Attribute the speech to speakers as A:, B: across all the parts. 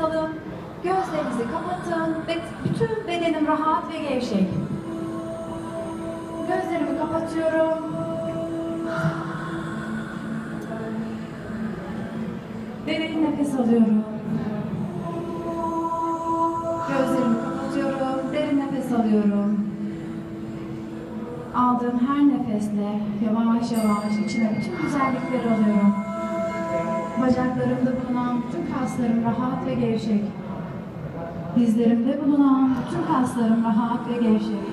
A: alın. Gözlerinizi kapatın ve bütün bedenim rahat ve gevşek. Gözlerimi kapatıyorum. Derin nefes alıyorum. Gözlerimi kapatıyorum. Derin nefes alıyorum. Aldığım her nefesle yavaş yavaş içine bütün güzellikleri alıyorum. Bacaklarımda bulunan kaslarım rahat ve gevşek. Dizlerimde bulunan bütün kaslarım rahat ve gevşek.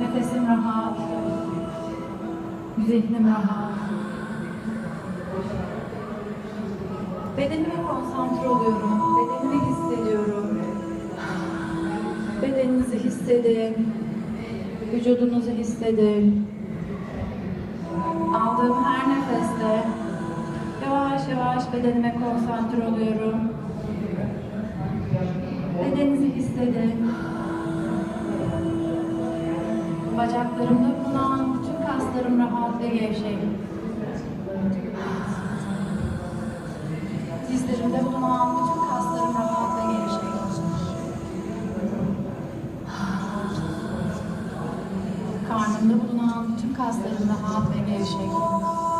A: Nefesim rahat. Zihnim rahat. Bedenime konsantre oluyorum. Bedenimi hissediyorum. Bedeninizi hissedin. Vücudunuzu hissedin. Aldığım her nefeste yavaş bedenime konsantre oluyorum. Bedeninizi hissedin. Bacaklarımda bulunan bütün kaslarım rahat ve gevşek. Dizlerimde bulunan bütün kaslarım rahat ve gevşek. Karnımda bulunan bütün kaslarım rahat ve gevşek.